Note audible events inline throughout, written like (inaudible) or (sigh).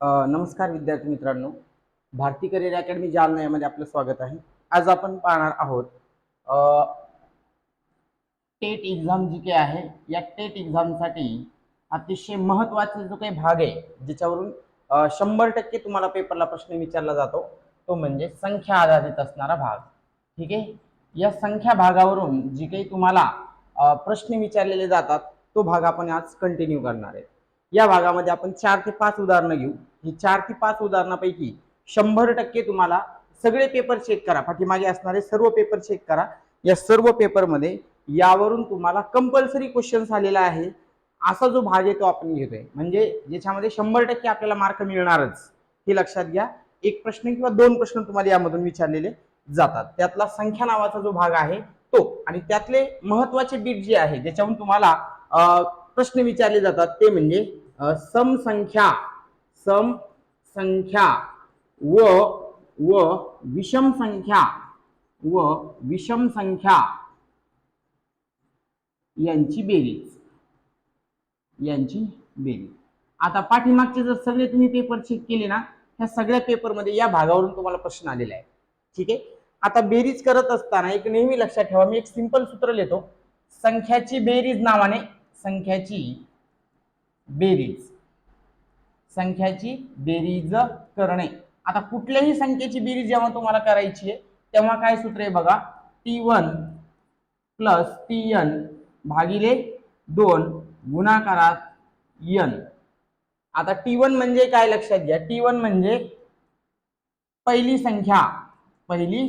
नमस्कार विद्यार्थी मित्रांनो. भारती करिअर अकॅडमी जालना यामध्ये आपलं स्वागत आहे. आज आपण पाहणार आहोत टेट एक्झाम जी काही आहे या टेट एक्झामसाठी अतिशय महत्त्वाचा जो काही भाग आहे ज्याच्यावरून शंभर टक्के तुम्हाला पेपरला प्रश्न विचारला जातो तो म्हणजे संख्या आधारित असणारा भाग. ठीक आहे? या संख्या भागावरून जी काही तुम्हाला प्रश्न विचारलेले जातात तो भाग आपण आज कंटिन्यू करणार आहे. या भागामध्ये आपण चार ते पाच उदाहरणं घेऊ. ही चार ते पाच उदाहरणापैकी शंभर टक्के तुम्हाला सगळे पेपर चेक करा. पाठीमागे असणारे सर्व पेपर चेक करा. या सर्व पेपरमध्ये यावरून तुम्हाला कंपल्सरी क्वेश्चन्स आलेला आहे असा जो भाग आहे तो आपण घेतोय. म्हणजे ज्याच्यामध्ये शंभर टक्के आपल्याला मार्क मिळणारच. हे लक्षात घ्या. एक प्रश्न किंवा दोन प्रश्न तुम्हाला यामधून विचारलेले जातात. त्यातला संख्या नावाचा जो भाग आहे तो. आणि त्यातले महत्त्वाचे बीट जे आहे ज्याच्याहून तुम्हाला प्रश्न विचारले जातात. ते म्हणजे समसंख्या सम संख्या व व विषम संख्या व विषम संख्या यांची बेरीज. यांची बेरीज. आता पाठीमागचे जर सगळे तुम्ही पेपर चेक केले ना ह्या सगळ्या पेपरमध्ये या भागावरून तुम्हाला प्रश्न आलेला आहे ठीक आहे? आता बेरीज करत असताना एक नेहमी लक्षात ठेवा मी एक सिंपल सूत्र लिहितो. संख्याची बेरीज नावाने संख्याची बेरीज. संख्याची बेरीज करणे. आता कुठल्याही संख्येची बेरीज जेव्हा तुम्हाला करायची आहे तेव्हा काय सूत्र आहे बघा? T one plus T N भागिले दोन गुणाकारात यन आता टी वन म्हणजे काय लक्षात घ्या? टी वन म्हणजे पहिली संख्या. पहिली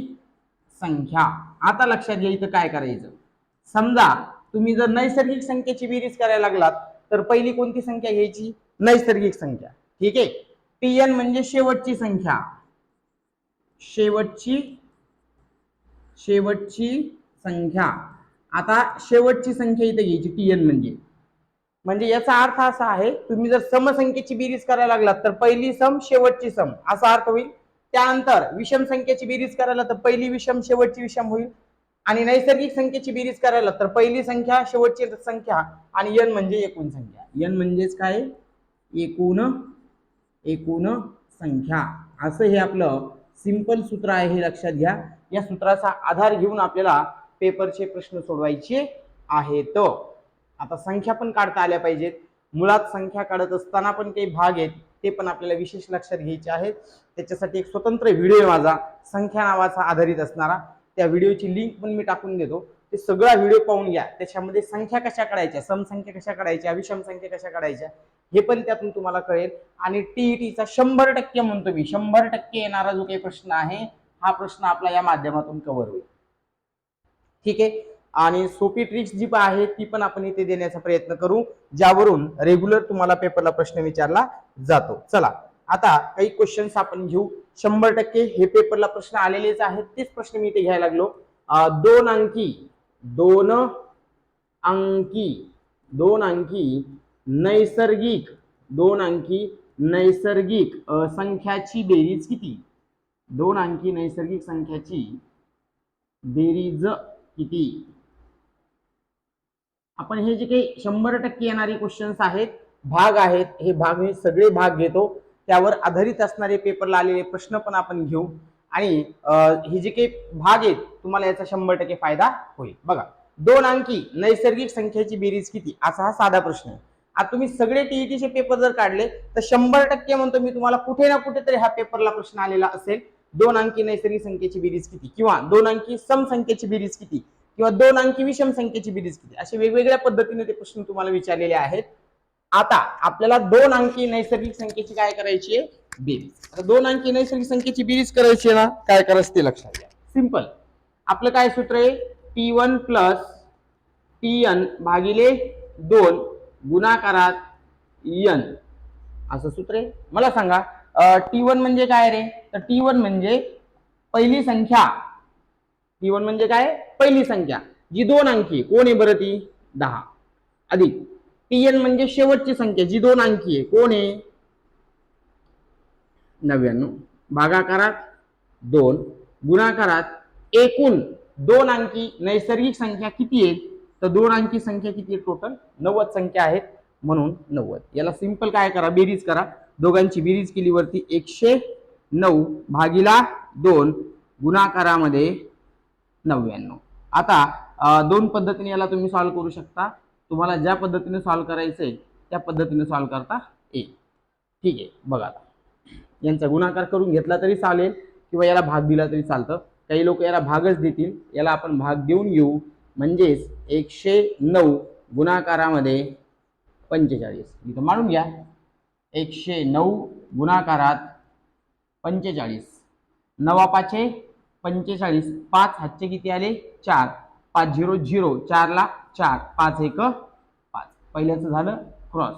संख्या. आता लक्षात घ्या इथं काय करायचं? समजा तुम्ही जर नैसर्गिक संख्येची बेरीज करायला लागलात तर पहिली कोणती संख्या घ्यायची? नैसर्गिक संख्या. ठीक आहे? टी एन म्हणजे शेवटची संख्या. शेवटची शेवटची संख्या. आता शेवटची संख्या इथे घ्यायची टी एन म्हणजे. म्हणजे याचा अर्थ असा आहे तुम्ही जर समसंख्येची बेरीज करायला लागलात तर पहिली सम शेवटची सम. असा अर्थ होईल. त्यानंतर विषम संख्येची बेरीज करायला तर पहिली विषम शेवटची विषम होईल. आणि नैसर्गिक संख्येची बेरीज करायला तर पहिली संख्या शेवटची संख्या आणि यन म्हणजे एकूण संख्या. यन म्हणजेच काय? एकूण एकूण संख्या. असं हे आपलं सिंपल सूत्र आहे हे लक्षात घ्या. या सूत्राचा आधार घेऊन आपल्याला पेपरचे प्रश्न सोडवायचे आहेत. आता संख्या पण काढता आल्या पाहिजेत. मुळात संख्या काढत असताना पण काही भाग आहेत ते पण आपल्याला विशेष लक्षात घ्यायचे आहेत. त्याच्यासाठी एक स्वतंत्र व्हिडिओ माझा संख्या नावाचा आधारित असणारा. त्या व्हिडिओची लिंक पण मी टाकून देतो. ते सगळा व्हिडिओ पाहून घ्या. त्याच्यामध्ये संख्या कशा काढायच्या? समसंख्या कशा काढायच्या? विषम संख्या कशा काढायच्या? हे पण त्यातून तुम्हाला कळेल. आणि टीईटीचा शंभर टक्के म्हणतो मी. शंभर टक्के येणारा जो काही प्रश्न आहे हा प्रश्न आपला या माध्यमातून कव्हर होईल. ठीक आहे? आणि सोपी ट्रिक्स जी पण आहे ती पण आपण इथे देण्याचा प्रयत्न करू ज्यावरून रेग्युलर तुम्हाला पेपरला प्रश्न विचारला जातो. चला आता काही क्वेश्चन्स आपण घेऊ. शंभर टक्के हे पेपरला प्रश्न आलेलेच आहेत तेच प्रश्न मी इथे घ्यायला लागलो. दोन अंकी दोन अंकी दोन अंकी नैसर्गिक दोन अंकी नैसर्गिक संख्याची बेरीज किती? दोन अंकी नैसर्गिक संख्याची बेरीज किती? आपण हे जे काही शंभर टक्के येणारे क्वेश्चन्स आहेत भाग आहेत हे भाग मी सगळे भाग घेतो. त्यावर आधारित असणारे पेपरला आलेले प्रश्न पण आपण घेऊ. आणि हे जे काही भाग आहेत तुम्हाला याचा शंभर टक्के फायदा होईल. बघा दोन अंकी नैसर्गिक संख्येची बेरीज किती? असा हा साधा प्रश्न आहे. आता तुम्ही सगळे टीईटीचे पेपर जर काढले तर शंभर टक्के म्हणतो मी तुम्हाला कुठे ना कुठे तरी हा पेपरला प्रश्न आलेला असेल. दोन अंकी नैसर्गिक संख्येची बेरीज किती? किंवा दोन अंकी सम संख्येची बेरीज किती? किंवा दोन अंकी विषम संख्येची बेरीज किती? असे वेगवेगळ्या पद्धतीने ते प्रश्न तुम्हाला विचारलेले आहेत. आता आपल्याला दोन अंकी नैसर्गिक संख्येची काय करायची आहे? बेरीज. आता दोन अंकी नैसर्गिक संख्येची बेरीज करायची आहे ना काय करायचं ते लक्षात घ्या. सिंपल आपलं काय सूत्र आहे? T one plus T N भागिले दोन गुणाकारात यन असं सूत्र आहे. मला सांगा टी वन म्हणजे काय रे? तर टी वन म्हणजे पहिली संख्या. टी वन म्हणजे काय? पहिली संख्या. जी दोन अंकी कोण आहे बरं ती? दहा. अधिक. टी एन म्हणजे शेवटची संख्या जी दोन अंकी आहे. कोण आहे? नव्याण्णव. भागाकारात दोन गुणाकारात एकूण दोन अंकी. नैसर्गिक संख्या किती आहेत तर दोन अंकी संख्या किती आहे टोटल नव्वद संख्या आहेत म्हणून नव्वद. याला सिंपल काय करा? बेरीज करा. दोघांची बेरीज केली वरती एकशे नऊ भागीला दोन गुणाकारामध्ये नव्याण्णव. आता दोन पद्धतीने याला तुम्ही सॉल्व्ह करू शकता. तुम्हाला ज्या पद्धतीने सॉल्व्ह आहे त्या पद्धतीने सॉल्व करता येईल. ठीक आहे बघा आता. यांचा गुणाकार करून घेतला तरी चालेल किंवा याला भाग दिला तरी चालतं. काही लोक याला भागच देतील याला आपण भाग देऊन घेऊ. म्हणजेच एकशे नऊ गुणाकारामध्ये पंचेचाळीस. इथं मांडून घ्या. एकशे नऊ गुणाकारात पंचेचाळीस. नवा पाचशे पंचेचाळीस. पाच हातचे किती आले? चार. पाच झिरो झिरो. चारला चार पाच एक पाच. पहिल्याचं झालं क्रॉस.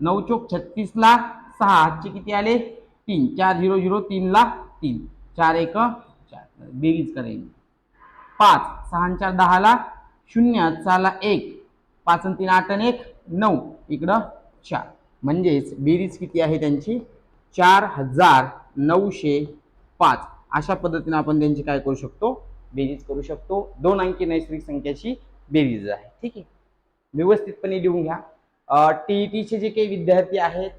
नऊ चोक छत्तीसला सहा आजचे किती आले? तीन. चार झिरो झिरो तीनला तीन. चार एक चार. बेरीज करायची पाच. सहा चार दहाला. शून्य. चारला एक. पाच आणि तीन आठ आणि एक नऊ. इकडं चार. म्हणजेच बेरीज किती आहे त्यांची? चार हजार नऊशे पाच. अशा पद्धतीने आपण त्यांची काय करू शकतो? बेरीज करू शकतो. दोन अंकी नैसर्गिक संख्याची बेरीज आहे. ठीक आहे? व्यवस्थितपणे लिहून घ्या. टीईटीचे जे काही विद्यार्थी आहेत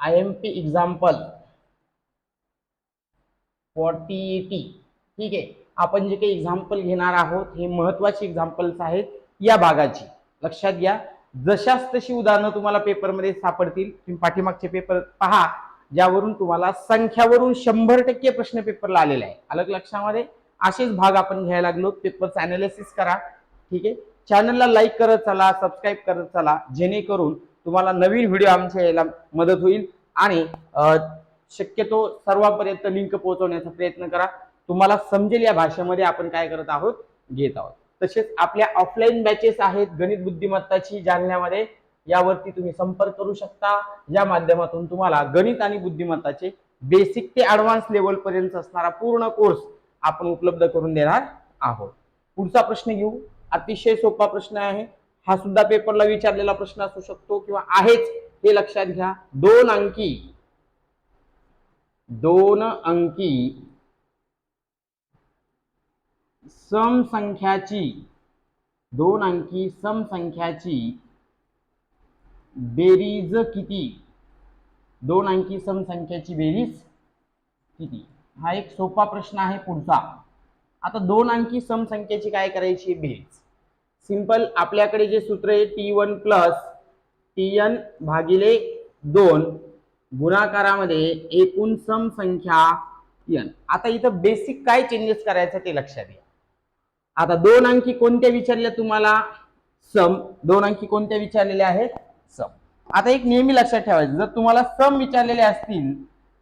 I M P example for T T ठीक आहे? आपण जे काही एक्झाम्पल घेणार आहोत हे महत्त्वाचे एक्झाम्पल्स आहेत या भागाची. लक्षात घ्या. जशाच तशी उदाहरणं तुम्हाला पेपरमध्ये सापडतील तुम्ही पाठीमागचे पेपर पहा ज्यावरून तुम्हाला संख्यावरून शंभर टक्के प्रश्न पेपरला आलेला आहे अलग लक्षामध्ये? असेच भाग आपण घ्यायला लागलो. पेपरचं अनालिसिस करा. ठीक आहे? चॅनलला लाईक करत चला सबस्क्राईब करत चला. जेणेकरून तुम्हाला नवीन व्हिडिओ आमच्या यायला मदत होईल. आणि शक्यतो सर्वांपर्यंत लिंक पोहोचवण्याचा प्रयत्न करा. तुम्हाला समजेल या भाषेमध्ये आपण काय करत आहोत घेत आहोत. तसेच आपल्या ऑफलाईन बॅचेस आहेत गणित बुद्धिमत्ताची जालन्यामध्ये. यावरती तुम्ही संपर्क करू शकता. या माध्यमातून तुम्हाला गणित आणि बुद्धिमत्ताचे बेसिक ते ॲडव्हान्स लेवलपर्यंत असणारा पूर्ण कोर्स आपण उपलब्ध करून देणार आहोत. पुढचा प्रश्न घेऊ. अतिशय सोपा प्रश्न आहे. हा सुद्धा पेपरला विचारलेला प्रश्न असू शकतो किंवा आहेच हे लक्षात घ्या. दोन अंकी. दोन अंकी. समसंख्याची. दोन अंकी समसंख्याची. बेरीज किती? दोन अंकी समसंख्याची बेरीज किती? हा एक सोपा प्रश्न आहे पुढचा. आता दोन अंकी समसंख्येची काय करायची बेरीज सिंपल आपल्याकडे जे सूत्र आहे T one plus T N भागिले दोन गुणाकारामध्ये एकूण समसंख्या एन आता इथं बेसिक काय चेंजेस करायचं ते लक्षात घ्या. आता दोन अंकी कोणत्या विचारल्या तुम्हाला? सम. दोन अंकी कोणत्या विचारलेल्या आहेत? सम. आता एक नेहमी लक्षात ठेवायचं. जर तुम्हाला सम विचारलेले असतील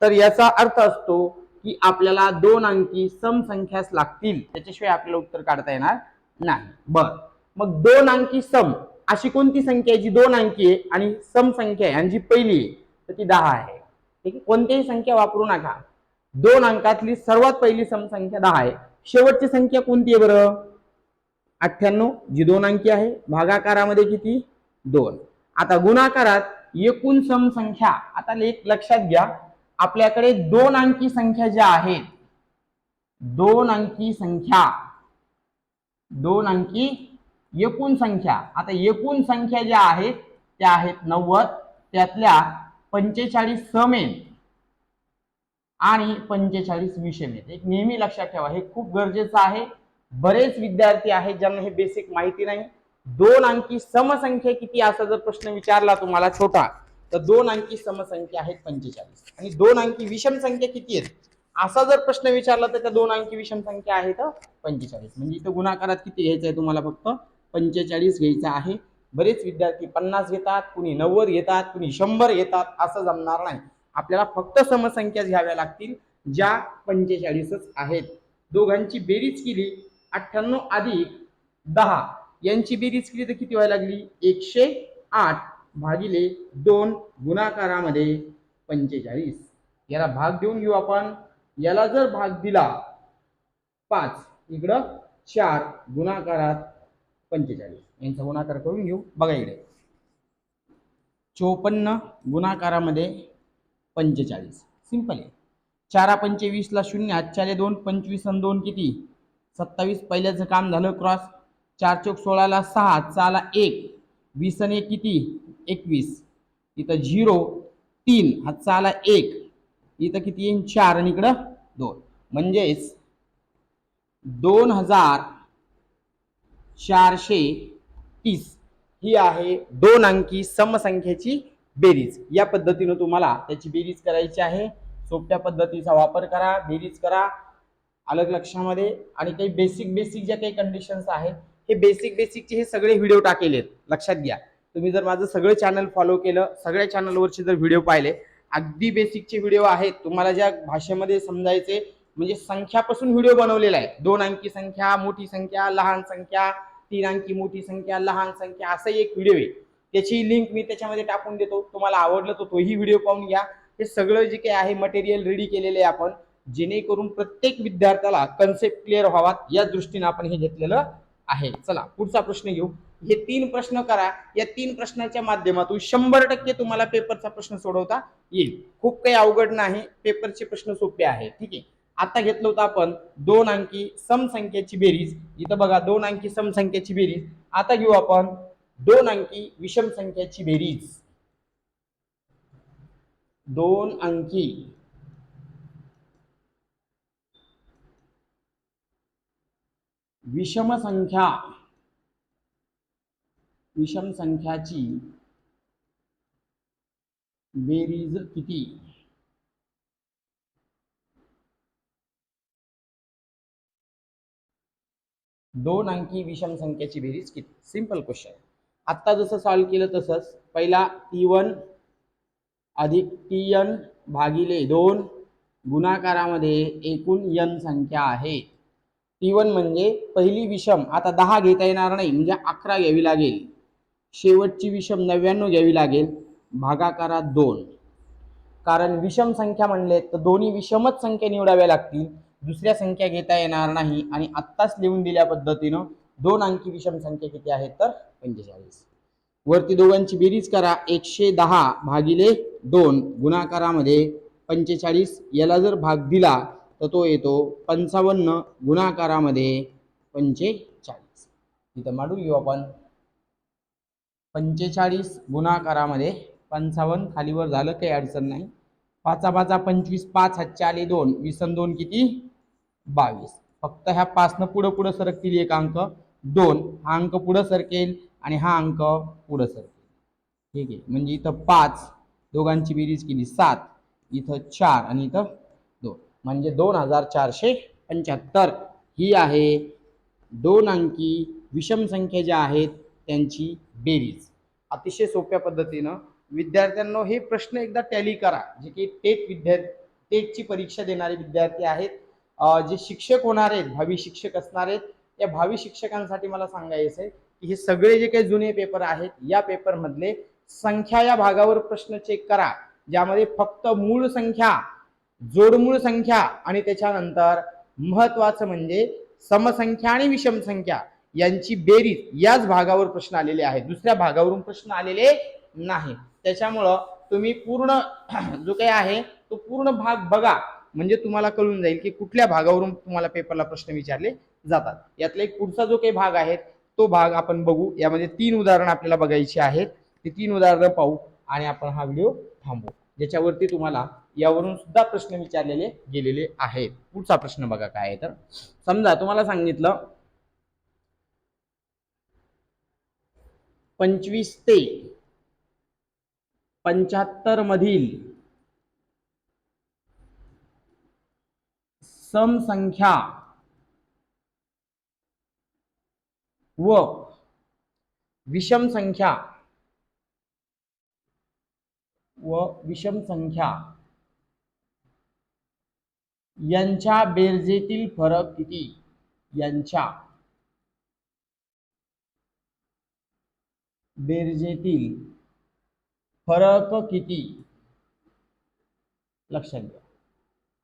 तर याचा अर्थ असतो की आपल्याला दोन अंकी समसंख्याच लागतील. त्याच्याशिवाय आपल्याला उत्तर काढता येणार नाही. बर. मग दोन अंकी सम अशी कोणती संख्या आहे जी दोन अंकी आहे आणि सम संख्या आहे? आणि जी पहिली आहे तर ती दहा आहे. ठीक आहे? कोणतीही संख्या वापरू नका. दोन अंकातली सर्वात पहिली समसंख्या दहा आहे. शेवटची संख्या कोणती आहे बरं? अठ्ठ्याण्णव जी दोन अंकी आहे. भागाकारामध्ये किती? दोन. आता गुणाकारात एकूण समसंख्या आता एक लक्षात घ्या. आपल्याकडे दोन अंकी संख्या ज्या आहेत दोन अंकी संख्या दोन अंकी एकूण संख्या. आता एकूण संख्या ज्या आहेत त्या आहेत नव्वद त्यातल्या पंचेचाळीस समेन आणि पंचेचाळीस विषम एक नेहमी लक्षात ठेवा हे खूप गरजेचं आहे. बरेच विद्यार्थी आहेत ज्यांना हे बेसिक माहिती नाही. दोन अंकी समसंख्या किती असा जर प्रश्न विचारला तुम्हाला छोटा तर दोन अंकी समसंख्या आहेत पंचेचाळीस. आणि दोन अंकी विषम संख्या किती आहेत? असा जर प्रश्न विचारला तर त्या दोन अंकी विषम संख्या आहेत पंचेचाळीस. म्हणजे इथं गुणाकारात किती घ्यायचं आहे तुम्हाला फक्त? पंचेचाळीस घ्यायचं आहे. बरेच विद्यार्थी पन्नास घेतात कुणी नव्वद घेतात कुणी शंभर घेतात असं जमणार नाही. आपल्याला फक्त समसंख्या घ्याव्या लागतील ज्या पंचेचाळीसच आहेत. दोघांची बेरीज केली अठ्ठ्याण्णव अधिक दहा. यांची बेरीज केली तर किती व्हायला लागली? एकशे आठ. भागिले दोन गुणाकारामध्ये पंचेचाळीस. याला भाग देऊन घेऊ आपण. याला जर भाग दिला पाच. इकडं चार गुणाकारात पंचेचाळीस. यांचा गुणाकार करून घेऊ. बघा इकडे. चोपन्न गुणाकारामध्ये पंचेचाळीस. सिंपल आहे. चारा पंचवीसला शून्य आजच्याले दोन पंचवीस आणि दोन किती? सत्तावीस. पहिल्याचं काम झालं क्रॉस. चार चौक सोळाला सहा चाला एक. वीस आणि एक किती? एकवीस. इथं झिरो तीन हातचा आला एक. इथं किती येईन? चार आणि इकडं दोन. म्हणजेच दोन हजार चारशे तीस. ही आहे दोन अंकी समसंख्येची बेरीज. या पद्धतीनं तुम्हाला त्याची बेरीज करायची आहे. सोप्या पद्धतीचा वापर करा बेरीज करा. अलग लक्षामध्ये. आणि काही बेसिक बेसिक ज्या काही कंडिशन्स आहेत हे बेसिक बेसिकचे हे सगळे व्हिडिओ टाकेले आहेत लक्षात घ्या. तुम्ही जर माझं सगळं चॅनल फॉलो केलं सगळ्या चॅनलवरचे जर व्हिडिओ पाहिले अगदी बेसिकचे व्हिडिओ आहेत. तुम्हाला ज्या भाषेमध्ये समजायचे म्हणजे संख्यापासून व्हिडिओ बनवलेला आहे. दोन अंकी संख्या मोठी संख्या लहान संख्या तीन अंकी मोठी संख्या लहान संख्या असं एक व्हिडिओ आहे. त्याची लिंक मी त्याच्यामध्ये टाकून देतो. तुम्हाला आवडलं तर तोही व्हिडिओ पाहून घ्या. हे सगळं जे काही आहे मटेरियल रेडी केलेले आहे आपण जेणेकरून प्रत्येक विद्यार्थ्याला कन्सेप्ट क्लिअर व्हावा या दृष्टीने आपण हे घेतलेलं आहे. चला पुढचा प्रश्न घेऊ. हे तीन प्रश्न करा. या तीन प्रश्नाच्या माध्यमातून शंभर टक्के तुम्हाला पेपरचा प्रश्न सोडवता येईल. खूप काही अवघड नाही. पेपरचे प्रश्न सोपे आहे ठीक आहे. आता घेतलं होतं आपण दोन अंकी समसंख्येची बेरीज. इथं बघा दोन अंकी समसंख्येची बेरीज. आता घेऊ आपण दोन अंकी विषम संख्येची बेरीज. दोन अंकी विषम संख्या विषम संख्याची बेरीज किती? दोन अंकी विषम संख्येची बेरीज किती? सिंपल क्वेश्चन आत्ता जसं सॉल्व्ह केलं तसंच पहिला टी वन अधिक टी एन भागिले दोन गुणाकारामध्ये एकूण यन संख्या आहे. वन म्हणजे पहिली विषम आता दहा घेता येणार नाही म्हणजे अकरा घ्यावी लागेल. शेवटची विषम नव्याण्णव घ्यावी लागेल. भागाकारात दोन. कारण विषम संख्या म्हणले तर दोन्ही विषमच संख्या निवडाव्या लागतील. दुसऱ्या संख्या घेता येणार नाही आणि आत्ताच लिहून दिल्या पद्धतीनं दोन अंकी विषम संख्या किती आहेत तर पंचेचाळीस. वरती दोघांची बेरीज करा. एकशे दहा भागिले दोन गुणाकारामध्ये पंचेचाळीस. याला जर भाग दिला तर तो येतो पंचावन्न गुणाकारामध्ये पंचेचाळीस. इथं मांडू घेऊ आपण. पंचेचाळीस गुणाकारामध्ये पंचावन्न खालीवर झालं काही अडचण नाही. पाचा पाचा पंचवीस पाच हातचे आले दोन. विसन दोन किती? बावीस. फक्त ह्या पाचनं पुढं पुढं सरकतील एक अंक. दोन हा अंक पुढं सरकेल आणि हा अंक पुढं सरकेल. ठीक आहे. म्हणजे इथं पाच दोघांची बेरीज केली सात. इथं चार आणि इथं म्हणजे दोन हजार चारशे पंच्याहत्तर. ही आहे दोन अंकी विषम संख्या ज्या आहेत त्यांची बेरीज. अतिशय सोप्या पद्धतीनं विद्यार्थ्यांना हे प्रश्न एकदा टॅली करा. जे की टेक विद्यार्थी टेकची परीक्षा देणारे विद्यार्थी आहेत. जे शिक्षक होणार आहेत भावी शिक्षक असणार आहेत त्या भावी शिक्षकांसाठी मला सांगायचं आहे की हे सगळे जे काही जुने पेपर आहेत या पेपरमधले संख्या या भागावर प्रश्न चेक करा. ज्यामध्ये फक्त मूळ संख्या जोडमूळ संख्या आणि त्याच्यानंतर महत्वाचं म्हणजे समसंख्या आणि विषम संख्या यांची बेरीज याच भागावर प्रश्न आलेले आहेत. दुसऱ्या भागावरून प्रश्न आलेले नाही. त्याच्यामुळं तुम्ही पूर्ण (clears throat) जो काही आहे तो पूर्ण भाग बघा. म्हणजे तुम्हाला कळून जाईल की कुठल्या भागावरून तुम्हाला पेपरला प्रश्न विचारले जातात. यातला एक पुढचा जो काही भाग आहे तो भाग आपण बघू. यामध्ये तीन उदाहरणं आपल्याला बघायची आहेत. ती तीन उदाहरणं पाहू आणि आपण हा व्हिडिओ थांबवू. ज्याच्यावरती तुम्हाला यावरून सुद्धा प्रश्न विचारलेले गेलेले आहेत. पुढचा प्रश्न बघा काय आहे तर. समजा तुम्हाला सांगितलं पंचवीस ते पंच्याहत्तर मधील समसंख्या व विषम संख्या व विषम संख्या यांच्या बेरजेतील फरक किती? यांच्या बेरजेतील फरक किती? लक्षात घ्या.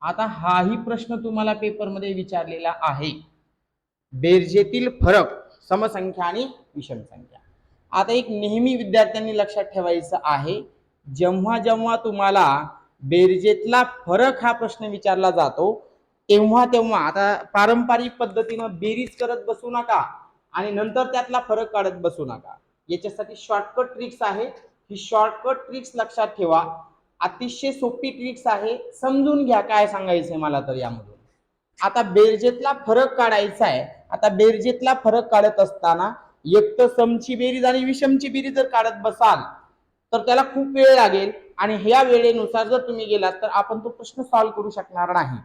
आता हाही प्रश्न तुम्हाला पेपरमध्ये विचारलेला आहे. बेरजेतील फरक समसंख्या आणि विषम संख्या आता एक नेहमी विद्यार्थ्यांनी लक्षात ठेवायचं आहे जेव्हा जेव्हा तुम्हाला बेरजेतला फरक हा प्रश्न विचारला जातो. तेव्हा तेव्हा आता पारंपरिक पद्धतीनं बेरीज करत बसू नका आणि नंतर त्यातला फरक काढत बसू नका. याच्यासाठी शॉर्टकट ट्रिक्स आहे. ही शॉर्टकट ट्रिक्स लक्षात ठेवा. अतिशय सोपी ट्रिक्स आहे. समजून घ्या काय सांगायचंय मला तर यामधून. आता बेरजेतला फरक काढायचा आहे. आता बेरजेतला फरक काढत असताना एक तर समची बेरीज आणि विषमची बेरीज जर काढत बसाल तर त्याला खूप वेळ लागेल. आणि ह्या वेळेनुसार जर तुम्ही गेलात तर आपण तो प्रश्न सॉल्व्ह करू शकणार नाही.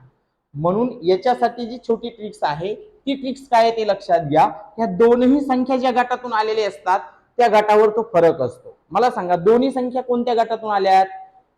म्हणून याच्यासाठी जी छोटी ट्रिक्स आहे ती ट्रिक्स काय आहे ते लक्षात घ्या. ह्या दोनही संख्या ज्या गटातून आलेल्या असतात त्या गटावर तो फरक असतो. मला सांगा दोन्ही संख्या कोणत्या गटातून आल्यात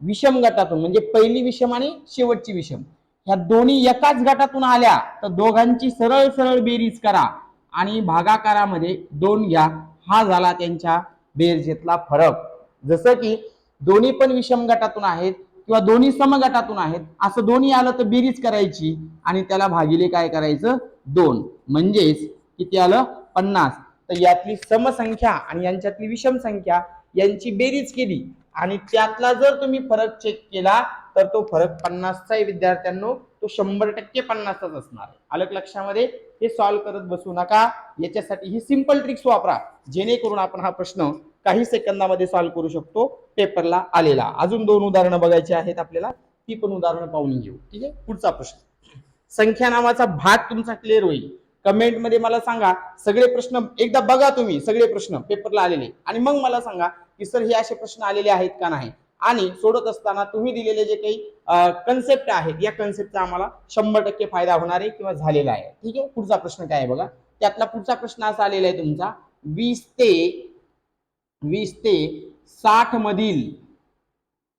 विषम गटातून म्हणजे पहिली विषम आणि शेवटची विषम. ह्या दोन्ही एकाच गटातून आल्या तर दोघांची सरळ सरळ बेरीज करा. आणि भागाकारामध्ये दोन घ्या. हा झाला त्यांच्या बेरजेतला फरक. जसं की दोन्ही पण विषम गटातून आहेत किंवा दोन्ही समगटातून आहेत असं दोन्ही आलं तर बेरीज करायची आणि त्याला भागिले काय करायचं? दोन. म्हणजेच किती आलं? पन्नास. तर यातली समसंख्या आणि यांच्यातली विषम संख्या यांची बेरीज केली आणि त्यातला जर तुम्ही फरक चेक केला तर तो फरक पन्नासचा आहे विद्यार्थ्यांनो तो शंभर टक्के पन्नासचाच असणार आहे. लक्षामध्ये हे सॉल्व्ह करत बसू नका. याच्यासाठी ही सिंपल ट्रिक्स वापरा. जेणेकरून आपण हा प्रश्न काही सेकंदामध्ये सॉल्व्ह करू शकतो. पेपरला आलेला. अजून दोन उदाहरणं बघायची आहेत आपल्याला. ती पण उदाहरणं पाहून घेऊ. ठीक आहे? पुढचा प्रश्न. संख्या नावाचा भाग तुमचा क्लिअर होईल. कमेंटमध्ये मला सांगा सगळे प्रश्न एकदा बघा तुम्ही सगळे प्रश्न पेपरला आलेले. आणि मग मला सांगा की सर हे असे प्रश्न आलेले आहेत का नाही? आणि सोडत असताना तुम्ही दिलेले जे काही कन्सेप्ट आहेत या कन्सेप्टचा आम्हाला शंभर टक्के फायदा होणार आहे किंवा झालेला आहे. ठीक आहे? पुढचा प्रश्न काय आहे बघा? त्यातला पुढचा प्रश्न असा आलेला आहे तुमचा. वीस ते वीस ते साठ मधील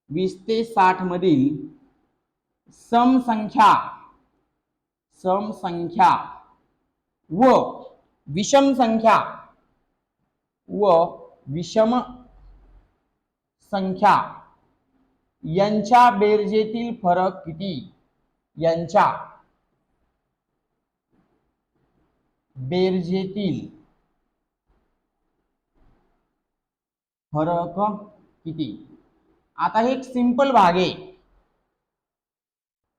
वीस ते साठ मधील समसंख्या समसंख्या व विषम संख्या व विषम संख्या यांच्या बेरजेतील फरक किती? यांच्या बेरजेतील फरक किती? आता हे एक सिंपल भाग आहे.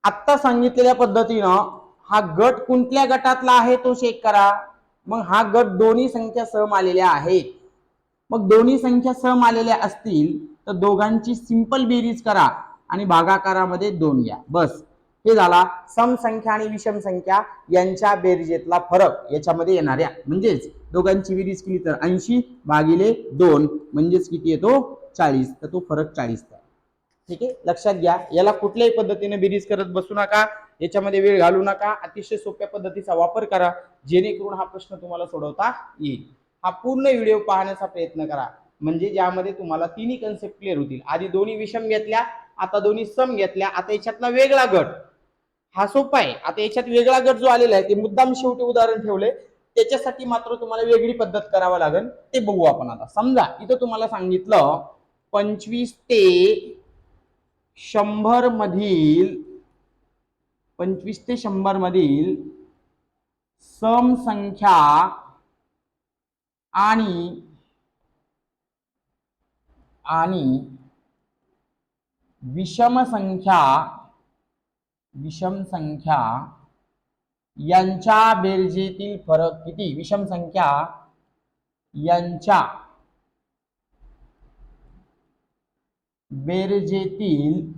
आत्ता सांगितलेल्या पद्धतीनं हा गट कुठल्या गटातला आहे तो चेक करा. मग हा गट दोन्ही संख्या सम आलेल्या आहेत. मग दोन्ही संख्या सम आलेल्या असतील तर दोघांची सिंपल बेरीज करा आणि भागाकारामध्ये दोन घ्या. बस. हे झाला समसंख्या आणि विषम संख्या यांच्या बेरजेतला फरक याच्यामध्ये येणाऱ्या म्हणजेच दोघांची बेरीज केली तर ऐंशी भागिले दोन म्हणजेच किती येतो? चाळीस. तर तो फरक चाळीसचा ठीक आहे? लक्षात घ्या. याला कुठल्याही पद्धतीने बेरीज करत बसू नका. याच्यामध्ये वेळ घालू नका. अतिशय सोप्या पद्धतीचा वापर करा. जेणेकरून हा प्रश्न तुम्हाला सोडवता येईल. हा पूर्ण व्हिडिओ पाहण्याचा प्रयत्न करा. म्हणजे ज्यामध्ये तुम्हाला तिन्ही कन्सेप्ट क्लिअर होतील. आधी दोन्ही विषम घेतल्या आता दोन्ही सम घेतल्या. आता याच्यातला वेगळा गट. हा सोपा आहे. आता याच्यात वेगळा गट जो आलेला आहे ते मुद्दाम शेवटी उदाहरण ठेवले त्याच्यासाठी मात्र तुम्हाला वेगळी पद्धत करावं लागेल. ते बघू आपण आता. समजा इथं तुम्हाला सांगितलं पंचवीस ते शंभर मधील पंचवीस ते शंभर मधील समसंख्या आणि आणि विषम संख्या विषम संख्या यांच्या बेरजेतील फरक किती? विषम संख्या यांच्या बेरजेतील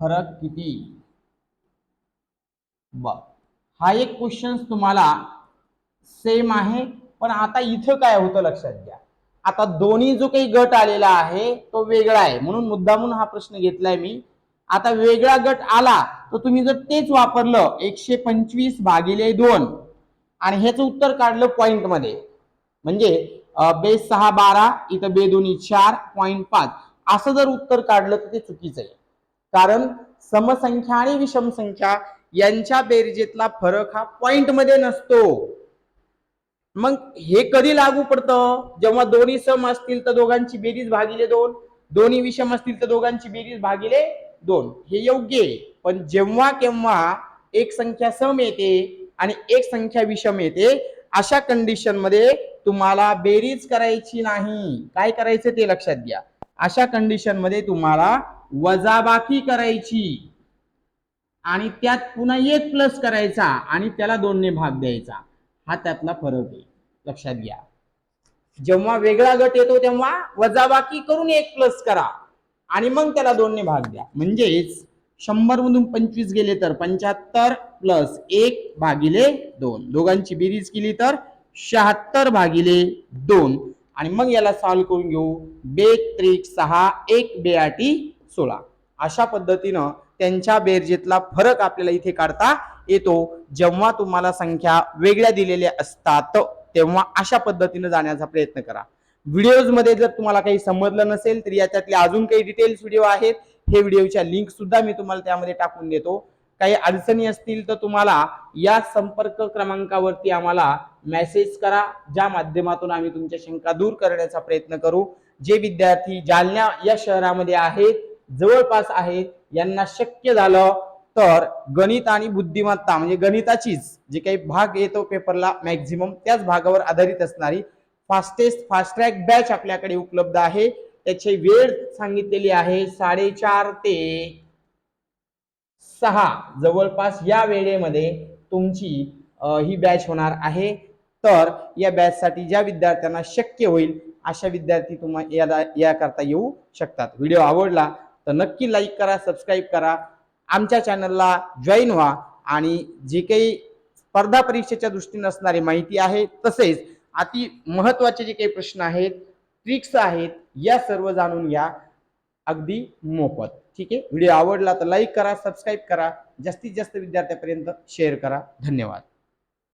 फरक किती? ब हा एक क्वेश्चन तुम्हाला सेम आहे पण आता इथं काय होतं लक्षात घ्या. आता दोन्ही जो काही गट आलेला आहे तो वेगळा आहे. म्हणून मुद्दामून हा प्रश्न घेतलाय मी. आता वेगळा गट आला तर तुम्ही जर तेच वापरलं एकशे पंचवीस भागिले दोन. आणि ह्याचं उत्तर काढलं पॉइंटमध्ये. म्हणजे बेस बे सहा बारा इथं बे दोन्ही चार पॉईंट पाच. असं जर उत्तर काढलं तर ते चुकीचं आहे. कारण समसंख्या आणि विषम संख्या यांच्या बेरजेतला फरक हा पॉइंटमध्ये नसतो. मग हे कधी लागू पडतं? जेव्हा दोन्ही सम असतील तर दोघांची बेरीज भागिले दोन. दोन्ही विषम असतील तर दोघांची बेरीज भागिले दोन. हे योग्य आहे. पण जेव्हा केव्हा एक संख्या सम येते आणि एक संख्या विषम येते अशा कंडिशनमध्ये तुम्हाला बेरीज करायची नाही. काय करायचं ते लक्षात घ्या. अशा कंडिशनमध्ये तुम्हाला वजाबाकी करायची. आणि त्यात पुन्हा एक प्लस करायचा आणि त्याला दोनने भाग द्यायचा. हा त्यातला फरक आहे. लक्षात घ्या. जेव्हा वेगळा गट येतो तेव्हा वजाबाकी करून एक प्लस करा. आणि मग त्याला दोनने भाग द्या. म्हणजेच शंभर मधून पंचवीस गेले तर पंच्याहत्तर प्लस एक भागिले दोन. दोघांची बेरीज केली तर शहात्तर भागिले दोन. आणि मग याला सॉल्व्ह करून घेऊ. बे त्रिक सहा एक बेआटी सोळा. अशा पद्धतीनं त्यांच्या बेरजेतला फरक आपल्याला इथे काढता येतो. जेव्हा तुम्हाला संख्या वेगळ्या दिलेल्या असतात तेव्हा अशा पद्धतीनं जाण्याचा प्रयत्न करा. व्हिडिओजमध्ये जर तुम्हाला काही समजलं नसेल तर याच्यातले अजून काही डिटेल्स व्हिडिओ आहेत. हे व्हिडिओच्या लिंक सुद्धा मी तुम्हाला त्यामध्ये टाकून देतो. काही अडचणी असतील तर तुम्हाला या संपर्क क्रमांकावरती आम्हाला मेसेज करा ज्या माध्यमातून आम्ही तुमच्या शंका दूर करण्याचा प्रयत्न करू. जे विद्यार्थी जालना या शहरामध्ये आहेत जवळपास आहेत यांना शक्य झालं तर गणित आणि बुद्धिमत्ता म्हणजे गणिताचीच जे काही भाग येतो पेपरला मॅक्झिमम त्याच भागावर आधारित असणारी फास्टेस्ट फास्ट ट्रॅक बॅच आपल्याकडे उपलब्ध आहे. त्याची वेळ सांगितलेली आहे साडेचार ते सहा. जवळपास या वेळेमध्ये तुमची ही बॅच होणार आहे. तर या बॅचसाठी ज्या विद्यार्थ्यांना शक्य होईल अशा विद्यार्थी तुम्हा या करता येऊ शकतात. व्हिडिओ आवडला तर नक्की लाईक करा सबस्क्राईब करा. आमच्या चॅनलला जॉईन व्हा आणि जे काही स्पर्धा परीक्षेच्या दृष्टीने असणारी माहिती आहे तसेच अति महत्त्वाचे जे काही प्रश्न आहेत ट्रिक्स आहेत या सर्व जाणून घ्या. अगदी मोफत. ठीक आहे? व्हिडिओ आवडला तर लाईक करा सबस्क्राईब करा. जास्तीत जास्त विद्यार्थ्यापर्यंत शेअर करा. धन्यवाद.